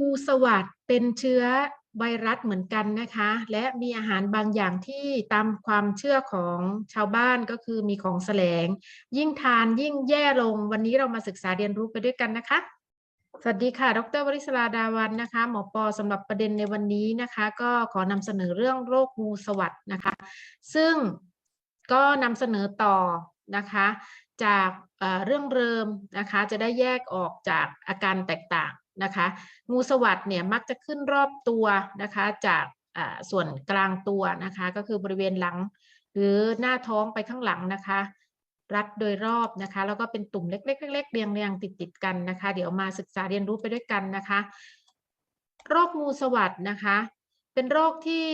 งูสวัสด์เป็นเชื้อไวรัสเหมือนกันนะคะ และมีอาหารบางอย่างที่ตามความเชื่อของชาวบ้านก็คือมีของแสลง ยิ่งทานยิ่งแย่ลงวันนี้เรามาศึกษาเรียนรู้ไปด้วยกันนะคะ สวัสดีค่ะ ดรวริศราดาวันนะคะ หมอปอสำหรับประเด็นในวันนี้นะคะ ก็ขอนำเสนอเรื่องโรคงูสวัสดนะคะ ซึ่งก็นำเสนอต่อนะคะ จากเอ่อเรื่องเริมนะคะ จะได้แยกออกจากอาการแตกต่าง นะคะ งูสวัสด์เนี่ยมักจะขึ้นรอบตัวนะคะจากส่วนกลางตัวนะคะ ก็คือบริเวณหลัง หรือหน้าท้องไปข้างหลังนะคะ รัดโดยรอบนะคะ แล้วก็เป็นตุ่มเล็กๆเล็กๆเรียงเรียงติดติดๆกันนะคะ เดี๋ยวมาศึกษาเรียนรู้ไปด้วยกันนะคะ โรคงูสวัสด์นะคะ เป็นโรคที่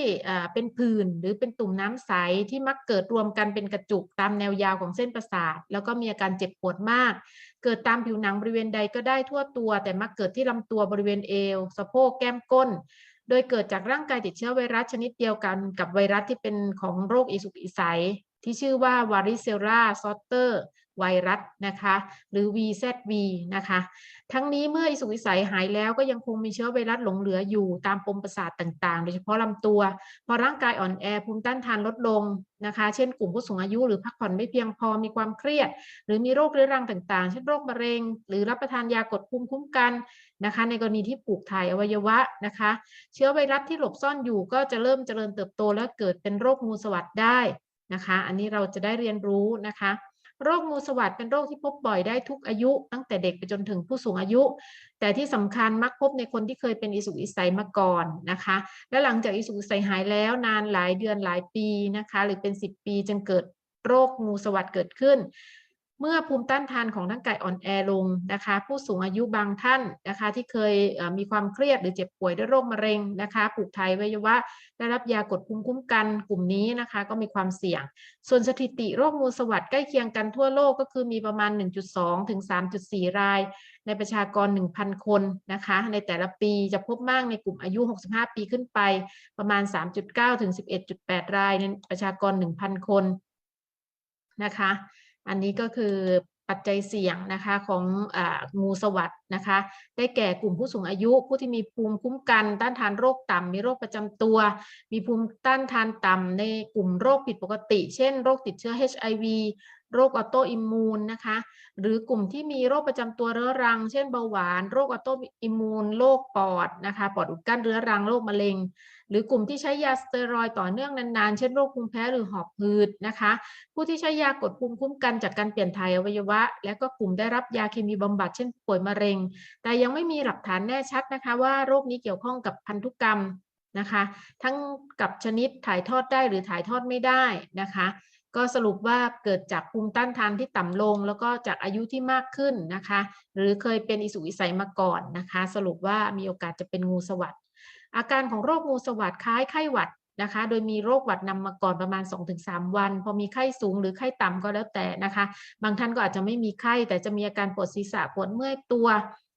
เป็นผื่นหรือเป็นตุ่มน้ำใสที่มักเกิดรวมกันเป็นกระจุกตามแนวยาวของเส้นประสาท แล้วก็มีอาการเจ็บปวดมาก เกิดตามผิวหนังบริเวณใดก็ได้ทั่วตัว แต่มักเกิดที่ลำตัวบริเวณเอว สะโพกแก้มก้น โดยเกิดจากร่างกายติดเชื้อไวรัสชนิดเดียวกันกับไวรัสที่เป็นของโรคอีสุกอีใสที่ชื่อว่าวาริเซลราซอตเตอร์ ไวรัสนะคะ หรือ VZV นะคะ ทั้งนี้เมื่ออิสุกอิสัยหายแล้วก็ยังคงมีเชื้อไวรัสหลงเหลืออยู่ตามปมประสาทต่างๆ โดยเฉพาะลำตัว พอร่างกายอ่อนแอภูมิต้านทานลดลงนะคะ เช่นกลุ่มผู้สูงอายุหรือพักผ่อนไม่เพียงพอมีความเครียด หรือมีโรคเรื้อรังต่างๆ เช่นโรคมะเร็ง หรือรับประทานยากดภูมิคุ้มกันนะคะ ในกรณีที่ปลูกถ่ายอวัยวะนะคะ เชื้อไวรัสที่หลบซ่อนอยู่ก็จะเริ่มเจริญเติบโตและเกิดเป็นโรคงูสวัสดได้นะคะ อันนี้เราจะได้เรียนรู้นะคะ โรคงูสวัสดเป็นโรคที่พบบ่อยได้ทุกอายุ ตั้งแต่เด็กไปจนถึงผู้สูงอายุ แต่ที่สำคัญมักพบในคนที่เคยเป็นอิสุกอิสัยมาก่อนนะคะ และหลังจากอิสุกอิสัยหายแล้วนานหลายเดือนหลายปีนะคะ หรือเป็น 10 ปีจึงเกิดโรคงูสวัสดเกิดขึ้น เมื่อภูมิต้านทานของร่างกายอ่อนแอลงนะคะ ผู้สูงอายุบางท่านนะคะ ที่เคยมีความเครียดหรือเจ็บป่วยด้วยโรคมะเร็งนะคะปลูกถ่ายอวัยวะได้รับยากดภูมิคุ้มกันกลุ่มนี้นะคะ ก็มีความเสี่ยง ส่วนสถิติโรคงูสวัสด์ใกล้เคียงกันทั่วโลกก็คือมีประมาณ 1.2 ถึง 3.4 ราย ในประชากร 1,000 คนนะคะ ในแต่ละปีจะพบมากในกลุ่มอายุ 65 ปีขึ้นไป ประมาณ 3.9 ถึง 11.8 รายในประชากร 1,000 คนนะคะ อันนี้ก็คือปัจจัยเสี่ยงนะคะขององูสวัสด์นะคะ ได้แก่กลุ่มผู้สูงอายุ ผู้ที่มีภูมิคุ้มกันต้านทานโรคต่ำมีโรคประจำตัว มีภูมิต้านทานต่ำในกลุ่มโรคผิดปกติ เช่น โรคติดเชื้อ HIV โรคออโตอิมมูนนะคะ หรือกลุ่มที่มีโรคประจำตัวเรื้อรัง เช่นเบาหวาน โรคออโตอิมมูน โรคปอดนะคะ ปอดอุดกั้นเรื้อรัง โรคมะเร็ง หรือกลุ่มที่ใช้ยาสเตียรอยต่อเนื่องนานๆ เช่นโรคภูมิแพ้หรือหอบหืดนะคะ ผู้ที่ใช้ยากดภูมิคุ้มกันจากการเปลี่ยนถ่ายอวัยวะ และก็กลุ่มได้รับยาเคมีบำบัด เช่นป่วยมะเร็ง แต่ยังไม่มีหลักฐานแน่ชัดนะคะ ว่าโรคนี้เกี่ยวข้องกับพันธุกรรมนะคะ ทั้งกับชนิดถ่ายทอดได้หรือถ่ายทอดไม่ได้นะคะ ก็สรุปว่าเกิดจากภูมิต้านทานที่ต่ำลง แล้วก็จากอายุที่มากขึ้นนะคะ หรือเคยเป็นอิสุอิสัยมาก่อนนะคะ สรุปว่ามีโอกาสจะเป็นงูสวัสด์อาการของโรคงูสวัสด์คล้ายไข้หวัดนะคะ โดยมีโรคหวัดนำมาก่อนประมาณ 2-3 วัน พอมีไข้สูงหรือไข้ต่ำก็แล้วแต่นะคะ บางท่านก็อาจจะไม่มีไข้ แต่จะมีอาการปวดศีรษะปวดเมื่อยตัว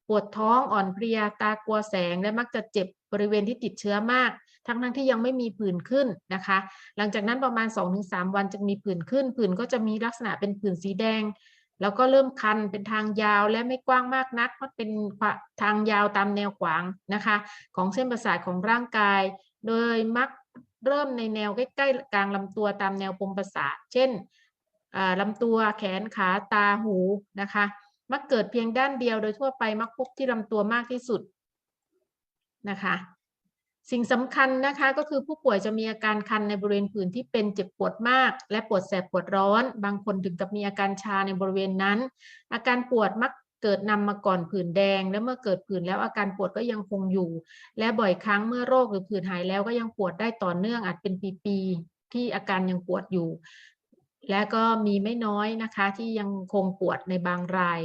ปวดท้องอ่อนเพลียตากลัวแสง และมักจะเจ็บบริเวณที่ติดเชื้อมาก ทั้งทั้งๆที่ยังไม่มีผื่นขึ้นนะคะ หลังจากนั้นประมาณ 2-3 วันจะมีผื่นขึ้น ผื่นก็จะมีลักษณะเป็นผื่นสีแดง แล้วก็เริ่มคันเป็นทางยาวและไม่กว้างมากนักเพราะเป็นทางยาวตามแนวขวางนะคะ ของเส้นประสาทของร่างกาย โดยมักเริ่มในแนวใกล้ๆกลางลำตัวตามแนวปมประสาท เช่นอ่าลำตัวแขนขาตาหูนะคะ มักเกิดเพียงด้านเดียวโดยทั่วไปมักพบที่ลำตัวมากที่สุดนะคะ สิ่งสำคัญนะคะก็คือผู้ป่วยจะมีอาการคันในบริเวณผื่นที่เป็นเจ็บปวดมาก และปวดแสบปวดร้อน บางคนถึงกับมีอาการชาในบริเวณนั้น อาการปวดมักเกิดนำมาก่อนผื่นแดง และเมื่อเกิดผื่นแล้วอาการปวดก็ยังคงอยู่ และบ่อยครั้งเมื่อโรคหรือผื่นหายแล้วก็ยังปวดได้ต่อเนื่องอาจเป็นปีๆที่อาการยังปวดอยู่ และก็มีไม่น้อยนะคะที่ยังคงปวดในบางราย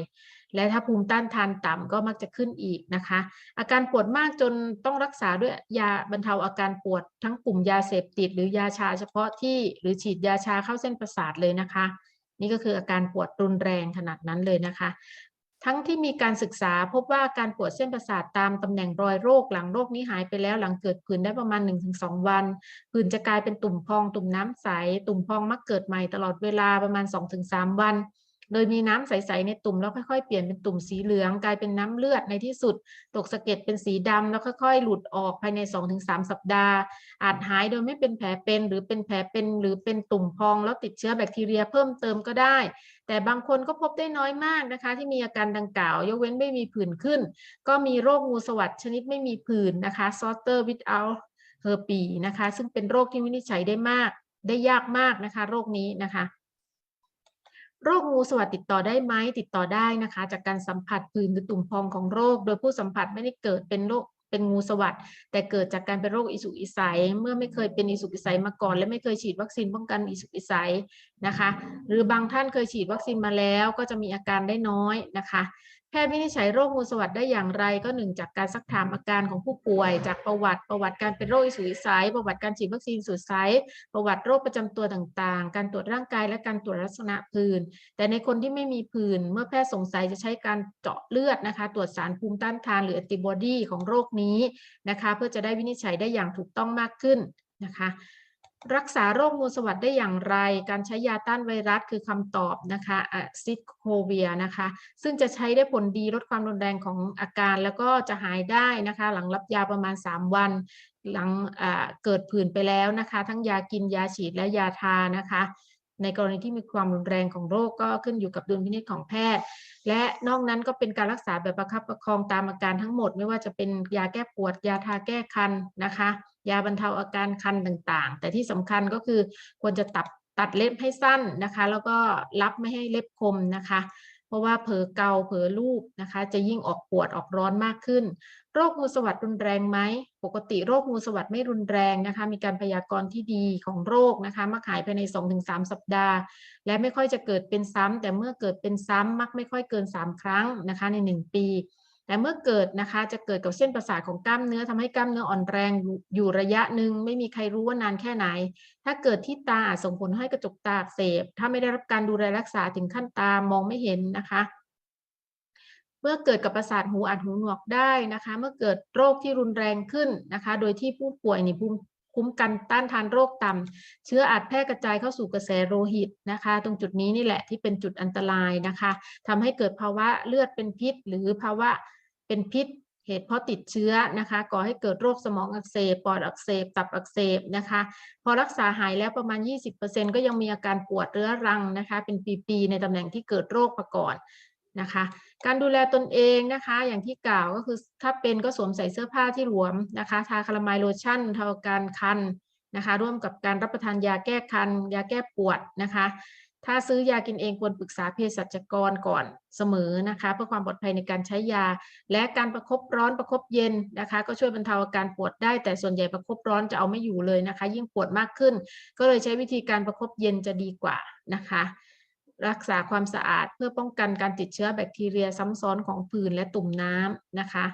และถ้าภูมิต้านทานต่ำก็มักจะขึ้นอีกนะคะ อาการปวดมากจนต้องรักษาด้วยยาบรรเทาอาการปวดทั้งกลุ่มยาเสพติด หรือยาชาเฉพาะที่หรือฉีดยาชาเข้าเส้นประสาทเลยนะคะ นี่ก็คืออาการปวดรุนแรงขนาดนั้นเลยนะคะ ทั้งที่มีการศึกษาพบว่าการปวดเส้นประสาทตามตำแหน่งรอยโรคหลังโรคนี้หายไปแล้วหลังเกิดผื่นได้ประมาณ 1-2 วันผื่นจะกลายเป็นตุ่มพอง ตุ่มน้ำใส ตุ่มพองมักเกิดใหม่ตลอดเวลาประมาณ 2-3 วัน โดยมีน้ำใสๆในตุ่มแล้วค่อยๆเปลี่ยนเป็นตุ่มสีเหลืองกลายเป็นน้ำเลือดในที่สุด ตกสะเก็ดเป็นสีดำแล้วค่อยๆ หลุดออกภายใน 2-3 สัปดาห์ อาจหายโดยไม่เป็นแผลเป็น หรือเป็นแผลเป็นหรือเป็นตุ่มพอง แล้วติดเชื้อแบคทีเรียเพิ่มเติมก็ได้ แต่บางคนก็พบได้น้อยมากนะคะ ที่มีอาการดังกล่าวยกเว้นไม่มีผื่นขึ้น ก็มีโรคงูสวัสดชนิดไม่มีผื่นนะคะ Sorter without herpes นะคะ ซึ่งเป็นโรคที่วินิจฉัยได้มากได้ยากมากนะคะ โรคนี้นะคะ โรคงูสวัสด์ติดต่อได้ไหมติดต่อได้นะคะ จากการสัมผัสพื้นหรือตุ่มพองของโรค โดยผู้สัมผัสไม่ได้เกิดเป็นโรคเป็นงูสวัสด์แต่เกิดจากการเป็นโรคอิสุกอิสัย เมื่อไม่เคยเป็นอิสุกอิสัยมาก่อน และไม่เคยฉีดวัคซีนป้องกันอิสุกอิสัย นะคะ หรือบางท่านเคยฉีดวัคซีนมาแล้วก็จะมีอาการได้น้อยนะคะ แพทย์วินิจฉัยโรคงูสวัสดได้อย่างไรก็หนึ่งจากการซักถามอาการของผู้ป่วย จากประวัติประวัติการเป็นโรคอิสุกอิสัยประวัติการฉีดวัคซีนสูตรไซประวัติโรคประจำตัวต่างๆ การตรวจร่างกายและการตรวจลักษณะผื่นแต่ในคนที่ไม่มีผื่นเมื่อแพทย์สงสัยจะใช้การเจาะเลือดนะคะ ตรวจสารภูมิต้านทานหรือแอนติบอดีของโรคนี้นะคะ เพื่อจะได้วินิจฉัยได้อย่างถูกต้องมากขึ้นนะคะ รักษาโรคงูสวัสดได้อย่างไร การใช้ยาต้านไวรัสคือคำตอบนะคะซิโคเวียนะคะ ซึ่งจะใช้ได้ผลดีลดความรุนแรงของอาการแล้วก็จะหายได้นะคะ หลังรับยาประมาณ 3 วัน หลังเกิดผื่นไปแล้วนะคะ ทั้งยากินยาฉีดและยาทานะคะ ในกรณีที่มีความรุนแรงของโรคก็ขึ้นอยู่กับดุลพินิจของแพทย์ และนอกนั้นก็เป็นการรักษาแบบประคับประคองตามอาการทั้งหมด ไม่ว่าจะเป็นยาแก้ปวด ยาทาแก้คันนะคะ ยาบรรเทาอาการคันต่างๆ แต่ที่สำคัญก็คือควรจะตัดตัดเล็บให้สั้นนะคะ แล้วก็รับไม่ให้เล็บคมนะคะ เพราะว่าเผลอเกาเผลอลูบนะคะ จะยิ่งออกปวดออกร้อนมากขึ้น โรคงูสวัสดรุนแรงไหมปกติโรคงูสวัสดไม่รุนแรงนะคะ มีการพยากรณ์ที่ดีของโรคนะคะมักหายภายใน 2-3 สัปดาห์ และไม่ค่อยจะเกิดเป็นซ้ำแต่เมื่อเกิดเป็นซ้ำมักไม่ค่อยเกิน 3 ครั้งนะคะใน 1 ปี แต่เมื่อเกิดนะคะจะเกิดกับเส้นประสาทของกล้ามเนื้อทำให้กล้ามเนื้ออ่อนแรงอยู่ระยะหนึ่งไม่มีใครรู้ว่านานแค่ไหน ถ้าเกิดที่ตาอาจส่งผลให้กระจกตาเสพ ถ้าไม่ได้รับการดูแลรักษาถึงขั้นตามองไม่เห็นนะคะ เมื่อเกิดกับประสาทหูอัดหูหนวกได้นะคะ เมื่อเกิดโรคที่รุนแรงขึ้นนะคะ โดยที่ผู้ป่วยนี่ภูมิ คุ้มกันต้านทานโรคต่ำเชื้ออาจแพร่กระจายเข้าสู่กระแสโลหิตนะคะ ตรงจุดนี้นี่แหละที่เป็นจุดอันตรายนะคะทำให้เกิดภาวะเลือดเป็นพิษ หรือภาวะเป็นพิษเหตุเพราะติดเชื้อนะคะก่อให้เกิดโรคสมองอักเสบปอดอักเสบ ตับอักเสบนะคะ พอรักษาหายแล้วประมาณ 20%ก็ยังมีอาการปวดเรื้อรังนะคะ เป็นปี ๆ ในตำแหน่งที่เกิดโรคมาก่อนนะคะ การดูแลตนเองนะคะ อย่างที่กล่าวก็คือถ้าเป็นก็สวมใส่เสื้อผ้าที่หลวมนะคะ ทาคารามล์โลชั่นเทาการคันนะคะ ร่วมกับการรับประทานยาแก้คัน ยาแก้ปวดนะคะ ถ้าซื้อยากินเองควรปรึกษาเภสัชกรก่อนเสมอนะคะ เพื่อความปลอดภัยในการใช้ยา และการประคบร้อนประคบเย็นนะคะ ก็ช่วยบรรเทาอาการปวดได้ แต่ส่วนใหญ่ประคบร้อนจะเอาไม่อยู่เลยนะคะ ยิ่งปวดมากขึ้น ก็เลยใช้วิธีการประคบเย็นจะดีกว่านะคะ รักษาความสะอาดเพื่อป้องกันการติดเชื้อแบคทีเรียซ้ำซ้อนของผื่นและตุ่มน้ำนะคะ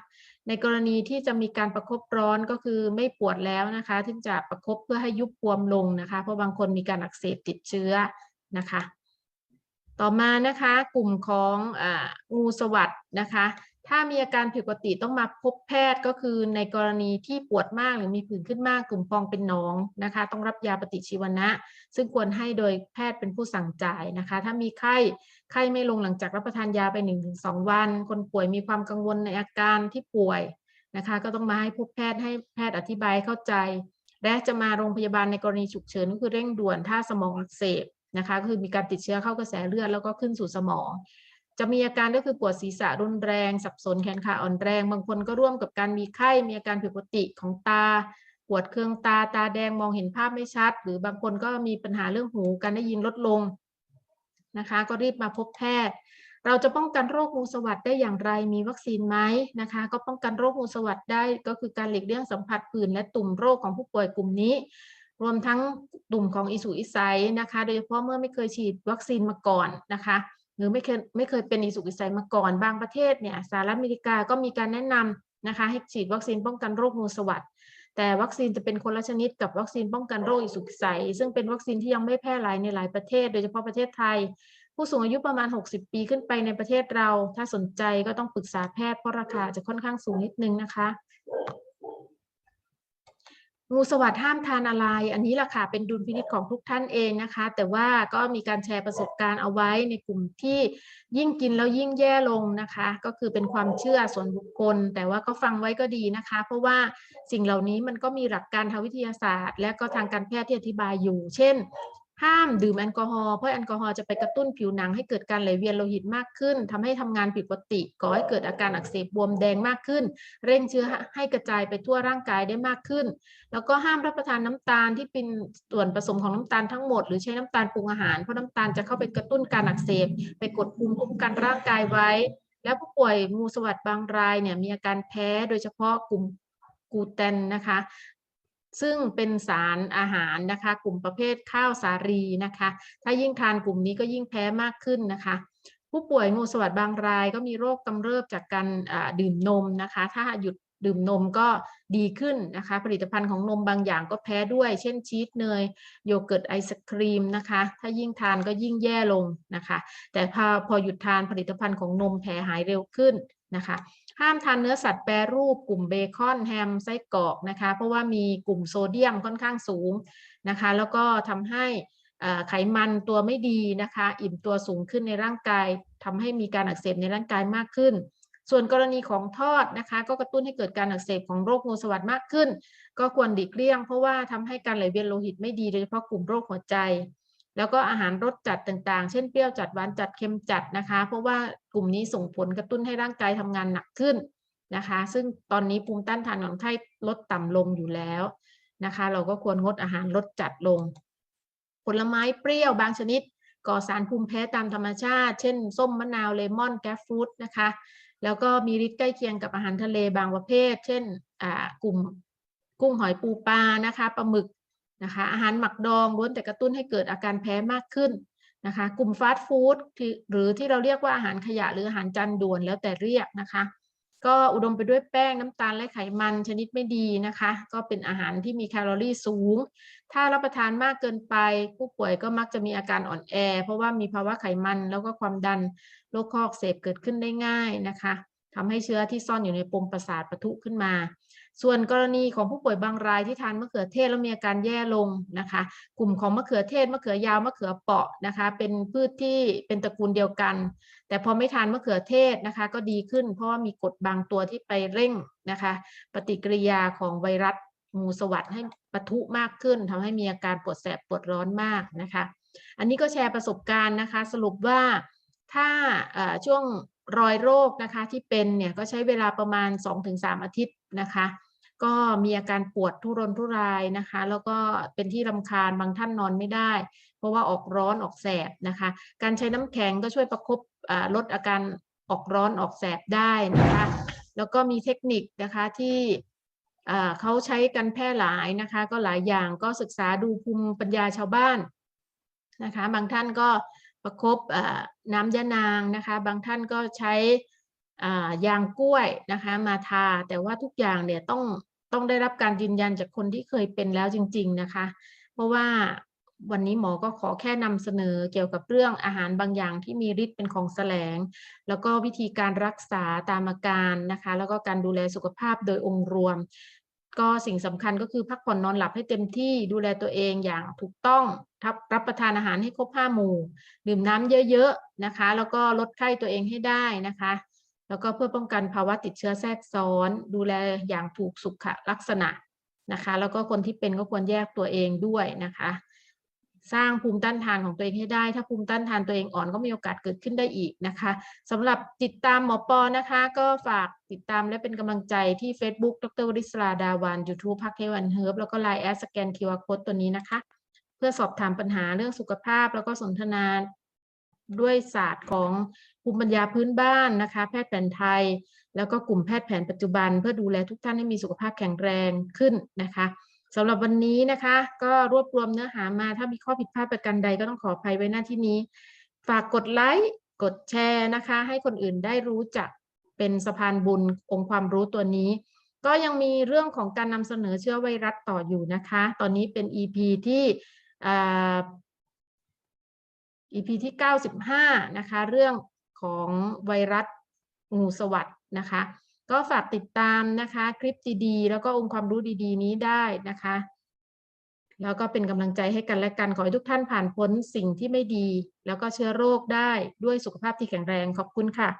ในกรณีที่จะมีการประคบร้อนก็คือไม่ปวดแล้วนะคะ ที่จะประคบเพื่อให้ยุบบวมลงนะคะ เพราะบางคนมีการอักเสบติดเชื้อนะคะ ต่อมานะคะกลุ่มของอางูสวัสด์นะคะ ถ้ามีอาการผิดปกติต้องมาพบแพทย์ก็คือในกรณีที่ปวดมากหรือมีผื่นขึ้นมากกลุ่มพองเป็นหนองนะคะ ต้องรับยาปฏิชีวนะ ซึ่งควรให้โดยแพทย์เป็นผู้สั่งจ่ายนะคะ ถ้ามีไข้ไข้ไม่ลงหลังจากรับประทานยาไป 1-2 วัน คนป่วยมีความกังวลในอาการที่ป่วยนะคะ ก็ต้องมาให้พบแพทย์ให้แพทย์อธิบายเข้าใจ และจะมาโรงพยาบาลในกรณีฉุกเฉินก็คือเร่งด่วนถ้าสมองอักเสบนะคะคือมีการติดเชื้อเข้ากระแสเลือดแล้วก็ขึ้นสู่สมอง จะมีอาการก็คือปวดศีรษะรุนแรง สับสนแขนขาอ่อนแรง บางคนก็ร่วมกับการมีไข้มีอาการผิดปกติของตา ปวดเคืองตาตาแดงมองเห็นภาพไม่ชัด หรือบางคนก็มีปัญหาเรื่องหูการได้ยินลดลงนะคะ ก็รีบมาพบแพทย์ เราจะป้องกันโรคงูสวัสดได้อย่างไรมีวัคซีนไหมนะคะ ก็ป้องกันโรคงูสวัสดได้ก็คือการหลีกเลี่ยงสัมผัสผื่นและตุ่มโรคของผู้ป่วยกลุ่มนี้รวมทั้งตุ่มของอิสุอิสัยนะคะ โดยเฉพาะเมื่อไม่เคยฉีดวัคซีนมาก่อนนะคะ หรือไม่เคยไม่เคยเป็นอิสุกอิสัยมาก่อนบางประเทศเนี่ยสหรัฐอเมริกาก็มีการแนะนำนะคะให้ฉีดวัคซีนป้องกันโรคงูสวัสดแต่วัคซีนจะเป็นคนละชนิดกับวัคซีนป้องกันโรคอิสุกอิสัยซึ่งเป็นวัคซีนที่ยังไม่แพร่หลายในหลายประเทศ โดยเฉพาะประเทศไทย ผู้สูงอายุประมาณ 60 ปีขึ้นไปในประเทศเรา ถ้าสนใจก็ต้องปรึกษาแพทย์เพราะราคาจะค่อนข้างสูงนิดนึงนะคะ งูสวัสด์ห้ามทานอะไร อันนี้ล่ะค่ะเป็นดุลพินิจของทุกท่านเองนะคะ แต่ว่าก็มีการแชร์ประสบการณ์เอาไว้ในกลุ่มที่ยิ่งกินแล้วยิ่งแย่ลงนะคะ ก็คือเป็นความเชื่อส่วนบุคคล แต่ว่าก็ฟังไว้ก็ดีนะคะ เพราะว่าสิ่งเหล่านี้มันก็มีหลักการทางวิทยาศาสตร์ และก็ทางการแพทย์ที่อธิบายอยู่ เช่น ห้ามดื่มแอลกอฮอล์เพราะแอลกอฮอล์จะไปกระตุ้นผิวหนังให้เกิดการไหลเวียนโลหิตมากขึ้นทำให้ทำงานผิดปกติก่อให้เกิดอาการอักเสบบวมแดงมากขึ้น เร่งเชื้อให้กระจายไปทั่วร่างกายได้มากขึ้น แล้วก็ห้ามรับประทานน้ำตาลที่เป็นส่วนผสมของน้ำตาลทั้งหมด หรือใช้น้ำตาลปรุงอาหาร เพราะน้ำตาลจะเข้าไปกระตุ้นการอักเสบ ไปกดภูมิคุ้มกันร่างกายไว้ แล้วผู้ป่วยงูสวัสดบางรายเนี่ยมีอาการแพ้โดยเฉพาะกลุ่มกูเตนนะคะ ซึ่งเป็นสารอาหารนะคะ กลุ่มประเภทข้าวสาลีนะคะ ถ้ายิ่งทานกลุ่มนี้ก็ยิ่งแพ้มากขึ้นนะคะ ผู้ป่วยงูสวัสดบางรายก็มีโรคกำเริบจากการดื่มนมนะคะ ถ้าหยุดดื่มนมก็ดีขึ้นนะคะ ผลิตภัณฑ์ของนมบางอย่างก็แพ้ด้วย เช่นชีสเนยโยเกิร์ตไอศครีมนะคะ ถ้ายิ่งทานก็ยิ่งแย่ลงนะคะ แต่พอพอหยุดทานผลิตภัณฑ์ของนมแผลหายเร็วขึ้น นะคะ ห้ามทานเนื้อสัตว์แปรรูปกลุ่มเบคอนแฮมไส้กรอกนะคะ เพราะว่ามีกลุ่มโซเดียมค่อนข้างสูงนะคะ แล้วก็ทำให้ไขมันตัวไม่ดีนะคะ อิ่มตัวสูงขึ้นในร่างกายทำให้มีการอักเสบในร่างกายมากขึ้น ส่วนกรณีของทอดนะคะ ก็กระตุ้นให้เกิดการอักเสบของโรคงูสวัสดมากขึ้น ก็ควรหลีกเลี่ยง เพราะว่าทำให้การไหลเวียนโลหิตไม่ดีโดยเฉพาะกลุ่มโรคหัวใจ แล้วก็อาหารรสจัดต่างๆ เช่นเปรี้ยวจัดหวานจัดเค็มจัดนะคะ เพราะว่ากลุ่มนี้ส่งผลกระตุ้นให้ร่างกายทำงานหนักขึ้นนะคะ ซึ่งตอนนี้ภูมิต้านทานของไข้ลดต่ำลงอยู่แล้วนะคะ เราก็ควรงดอาหารรสจัดลง ผลไม้เปรี้ยวบางชนิด ก่อสารภูมิแพ้ตามธรรมชาติ เช่น ส้มมะนาวเลมอนแกฟฟรุตนะคะ แล้วก็มีฤทธิ์ใกล้เคียงกับอาหารทะเลบางประเภท เช่นกลุ่มกุ้งหอยปูปลานะคะปลาหมึก นะคะอาหารหมักดองล้วนแต่กระตุ้นให้เกิดอาการแพ้มากขึ้นนะคะ กลุ่มฟาสต์ฟู้ดหรือที่เราเรียกว่าอาหารขยะหรืออาหารจานด่วนแล้วแต่เรียกนะคะ ก็อุดมไปด้วยแป้งน้ำตาลและไขมันชนิดไม่ดีนะคะ ก็เป็นอาหารที่มีแคลอรี่สูง ถ้ารับประทานมากเกินไป ผู้ป่วยก็มักจะมีอาการอ่อนแอ เพราะว่ามีภาวะไขมันแล้วก็ความดันโรคข้อกเสบเกิดขึ้นได้ง่ายนะคะทำให้เชื้อที่ซ่อนอยู่ในปมประสาทปะทุขึ้นมา ส่วนกรณีของผู้ป่วยบางรายที่ทานมะเขือเทศแล้วมีอาการแย่ลงนะคะ กลุ่มของมะเขือเทศมะเขือยาวมะเขือเปราะนะคะ เป็นพืชที่เป็นตระกูลเดียวกัน แต่พอไม่ทานมะเขือเทศนะคะ ก็ดีขึ้น เพราะว่ามีกรดบางตัวที่ไปเร่งนะคะ ปฏิกิริยาของไวรัสงูสวัสดให้ปะทุมากขึ้นทำให้มีอาการปวดแสบปวดร้อนมากนะคะ อันนี้ก็แชร์ประสบการณ์นะคะ สรุปว่าถ้าช่วงรอยโรคนะคะที่เป็นเนี่ยก็ใช้เวลาประมาณ 2-3 อาทิตย์นะคะ ก็มีอาการปวดทุรนทุรายนะคะ แล้วก็เป็นที่รำคาญบางท่านนอนไม่ได้ เพราะว่าออกร้อนออกแสบนะคะ การใช้น้ำแข็งก็ช่วยประคบลดอาการออกร้อนออกแสบได้นะคะ แล้วก็มีเทคนิคนะคะที่เขาใช้กันแพร่หลายนะคะ ก็หลายอย่างก็ศึกษาดูภูมิปัญญาชาวบ้านนะคะ บางท่านก็ประคบน้ำยะนางนะคะ บางท่านก็ใช้ ยางกล้วยนะคะมาทาแต่ว่าทุกอย่างเนี่ยต้องต้องได้รับการยืนยันจากคนที่เคยเป็นแล้วจริง ๆนะคะ เพราะว่าวันนี้หมอก็ขอแค่นำเสนอเกี่ยวกับเรื่องอาหารบางอย่างที่มีฤทธิ์เป็นของแสลง แล้วก็วิธีการรักษาตามอาการนะคะ แล้วก็การดูแลสุขภาพโดยองค์รวม ก็สิ่งสำคัญก็คือพักผ่อนนอนหลับให้เต็มที่ดูแลตัวเองอย่างถูกต้องทับรับประทานอาหารให้ครบห้าหมู่ ดื่มน้ำเยอะๆนะคะ แล้วก็ลดไข้ตัวเองให้ได้นะคะ แล้วก็เพื่อป้องกันภาวะติดเชื้อแทรกซ้อน ดูแลอย่างถูกสุขลักษณะนะคะ แล้วก็คนที่เป็นก็ควรแยกตัวเองด้วยนะคะ สร้างภูมิต้านทานของตัวเองให้ได้ ถ้าภูมิต้านทานตัวเองอ่อนก็มีโอกาสเกิดขึ้นได้อีกนะคะสำหรับติดตามหมอปอนะคะ ก็ฝากติดตามและเป็นกำลังใจที่ Facebook ดรวริศราดาวัน YouTube พักเทวันเฮิร์บแล้วก็ Line แอสแกน QR Code ตัวนี้นะคะ เพื่อสอบถามปัญหาเรื่องสุขภาพแล้วก็สนทนา ด้วยศาสตร์ของภูมิปัญญาพื้นบ้านนะคะ แพทย์แผนไทย แล้วก็กลุ่มแพทย์แผนปัจจุบัน เพื่อดูแลทุกท่านให้มีสุขภาพแข็งแรงขึ้นนะคะสำหรับวันนี้นะคะ ก็รวบรวมเนื้อหามาถ้ามีข้อผิดพลาดประการใดก็ต้องขออภัยไว้หน้าที่นี้ ฝากกดไลค์กดแชร์นะคะ ให้คนอื่นได้รู้จักเป็นสะพานบุญองค์ความรู้ตัวนี้ ก็ยังมีเรื่องของการนำเสนอเชื้อไวรัสต่ออยู่นะคะ ตอนนี้เป็น EP ที่อ่ EP ที่ 95 นะคะ เรื่องของไวรัสงูสวัสดนะคะ ก็ฝากติดตามนะคะ คลิปดีๆ แล้วก็องค์ความรู้ดีๆ นี้ได้นะคะ แล้วก็เป็นกำลังใจให้กันและกัน ขอให้ทุกท่านผ่านพ้นสิ่งที่ไม่ดี แล้วก็เชื้อโรคได้ด้วยสุขภาพที่แข็งแรง ขอบคุณค่ะ